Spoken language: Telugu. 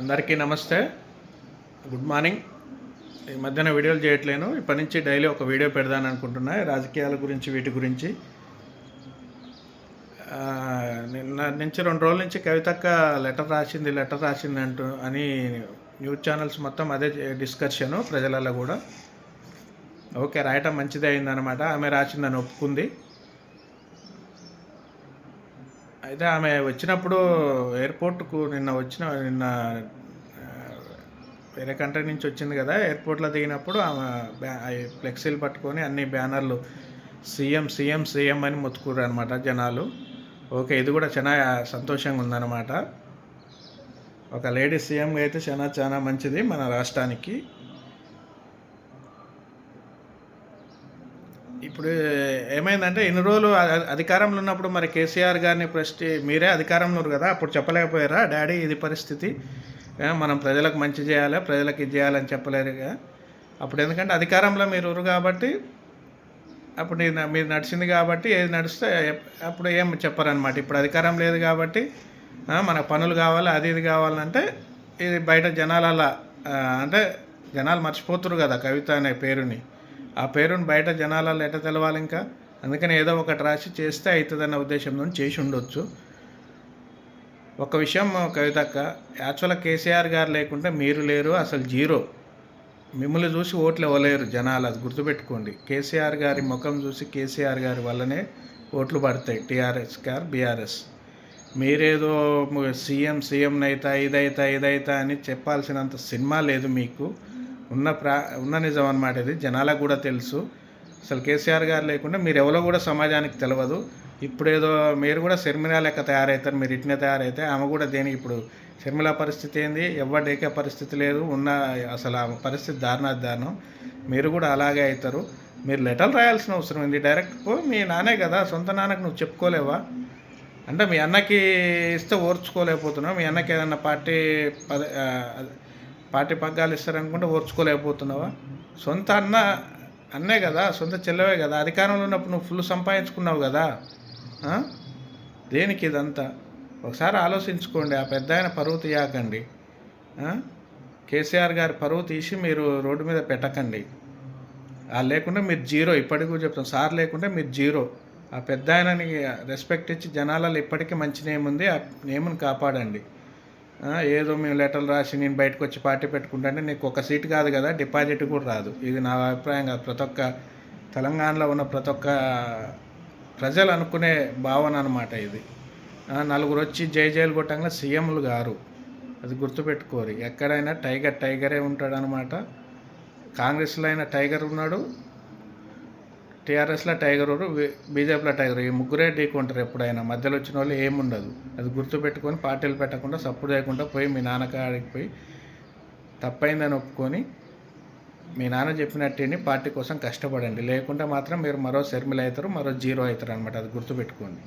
అందరికీ నమస్తే. Good morning. ఈ మధ్యన వీడియోలు చేయట్లేను. ఇప్పటి నుంచి డైలీ ఒక వీడియో పెడదాను అనుకుంటున్నా. రాజకీయాల గురించి వీటి గురించి. నిన్న నుంచి రెండు రోజుల నుంచి కవితక్క లెటర్ రాసింది లెటర్ రాసింది అంటూ అని న్యూస్ ఛానల్స్ మొత్తం అదే డిస్కషను ప్రజలలో కూడా. ఓకే రాయటం మంచిదే అయిందనమాట ఆమె రాసిందని ఒప్పుకుంది. అయితే ఆమె వచ్చినప్పుడు ఎయిర్పోర్ట్కు నిన్న వచ్చిన నిన్న వేరే కంట్రీ నుంచి వచ్చింది కదా ఎయిర్పోర్ట్లో దిగినప్పుడు ఆమె ఫ్లెక్సీలు పట్టుకొని అన్ని బ్యానర్లు సీఎం సీఎం సీఎం అని మొత్తుకుర్రు అనమాట జనాలు. ఓకే ఇది కూడా చాలా సంతోషంగా ఉందన్నమాట. ఒక లేడీ సీఎంగా అయితే చాలా చాలా మంచిది మన రాష్ట్రానికి. ఇప్పుడు ఏమైందంటే ఇన్ని రోజులు అధికారంలో ఉన్నప్పుడు మరి కేసీఆర్ గారిని ప్రశ్న మీరే అధికారంలో ఉన్నారు కదా అప్పుడు చెప్పలేకపోయారా? డాడీ ఇది పరిస్థితి. మనం ప్రజలకు మంచి చేయాలి? ప్రజలకు ఇది చేయాలని చెప్పలేరుగా అప్పుడు ఎందుకంటే అధికారంలో మీరు కాబట్టి అప్పుడు నేను- మీరు నడిచింది కాబట్టి ఏది నడిస్తే అప్పుడు ఏం చెప్పరనమాట ఇప్పుడు అధికారం లేదు కాబట్టి మన మనకు పనులు కావాలి అది ఇది కావాలంటే ఇది బయట జనాల అంటే జనాలు మర్చిపోతురు కదా కవిత అనే పేరుని. ఆ పేరుని బయట జనాలలో ఎట తెలవాలి ఇంకా? అందుకని ఏదో ఒకటి రాసి చేస్తే అవుతుందన్న ఉద్దేశంతో చేసి ఉండొచ్చు. ఒక విషయం కవితక్క యాక్చువల్గా కేసీఆర్ గారు లేకుంటే మీరు లేరు అసలు జీరో. మిమ్మల్ని చూసి ఓట్లు ఇవ్వలేరు జనాలు అది గుర్తుపెట్టుకోండి. కేసీఆర్ గారి ముఖం చూసి కేసీఆర్ గారి వల్లనే ఓట్లు పడతాయి టీఆర్ఎస్ గారు బీఆర్ఎస్. మీరేదో సీఎం సీఎం నైతా ఇదైతా ఇదైతా అని చెప్పాల్సినంత సినిమా లేదు మీకు. ఉన్న ప్రా ఉన్న నిజం అన్నమాట ఇది. జనాలకు కూడా తెలుసు. అసలు కేసీఆర్ గారు లేకుండా మీరు ఎవరో కూడా సమాజానికి తెలియదు ఇప్పుడేదో మీరు కూడా శర్మిల లెక్క తయారవుతారు మీరు ఇట్నే తయారైతే ఆమె కూడా దేనికి ఇప్పుడు శర్మిల పరిస్థితి ఏంది? ఎవ్వడేకే డేకే పరిస్థితి లేదు. ఉన్న అసలు ఆమె పరిస్థితి దారుణ దారుణం. మీరు కూడా అలాగే అవుతారు మీరు లెటర్ రాయాల్సిన అవసరం ఉంది డైరెక్ట్ పో మీ నానే కదా సొంత నాన్నకు నువ్వు చెప్పుకోలేవా? అంటే మీ అన్నకి ఇస్తే ఓర్చుకోలేకపోతున్నావు. మీ అన్నకి ఏదన్నా పార్టీ పద పార్టీ పగ్గాలు ఇస్తారనుకుంటే ఓర్చుకోలేకపోతున్నావా? సొంత అన్న అన్నే కదా సొంత చెల్లవే కదా అధికారంలో ఉన్నప్పుడు నువ్వు ఫుల్ సంపాదించుకున్నావు కదా దేనికి ఇదంతా? ఒకసారి ఆలోచించుకోండి ఆ పెద్ద ఆయన పరువు తీయకండి కేసీఆర్ గారి పరువు తీసి మీరు రోడ్డు మీద పెట్టకండి. ఆ లేకుండా మీరు జీరో ఇప్పటికి చెప్తాం సార్ లేకుంటే మీరు జీరో. ఆ పెద్ద ఆయనని రెస్పెక్ట్ ఇచ్చి జనాలలో ఇప్పటికీ మంచి నేమ్ ఉంది ఆ నేమ్ని కాపాడండి. ఏదో మేము లెటర్లు రాసి నేను బయటకు వచ్చి పార్టీ పెట్టుకుంటాంటే నీకు ఒక సీట్ కాదు కదా డిపాజిట్ కూడా రాదు. ఇది నా అభిప్రాయం కాదు. ప్రతి ఒక్క తెలంగాణలో ఉన్న ప్రతి ఒక్క ప్రజలు అనుకునే భావన అనమాట ఇది. నలుగురు వచ్చి జై జైలు కొట్టంగా సీఎంలు గారు. అది గుర్తుపెట్టుకోరు. ఎక్కడైనా టైగర్ టైగరే ఉంటాడు అనమాట కాంగ్రెస్లో అయినా టైగర్ ఉన్నాడు. టీఆర్ఎస్లో టైగర్ ఉన్నాడు బీజేపీలో టైగర్. ఈ ముగ్గురే ఢీకుంటారు ఎప్పుడైనా. మధ్యలో వచ్చిన వాళ్ళు ఏముండదు. అది గుర్తుపెట్టుకొని పార్టీలు పెట్టకుండా సపోర్ట్ చేయకుండా పోయి మీ నాన్నకాడికి పోయి తప్పైందని ఒప్పుకొని మీ నాన్న చెప్పినట్టుని పార్టీ కోసం కష్టపడండి. లేకుంటే మాత్రం మీరు మరో శర్మిల అవుతారు మరో జీరో అవుతారు అనమాట అది గుర్తుపెట్టుకోండి.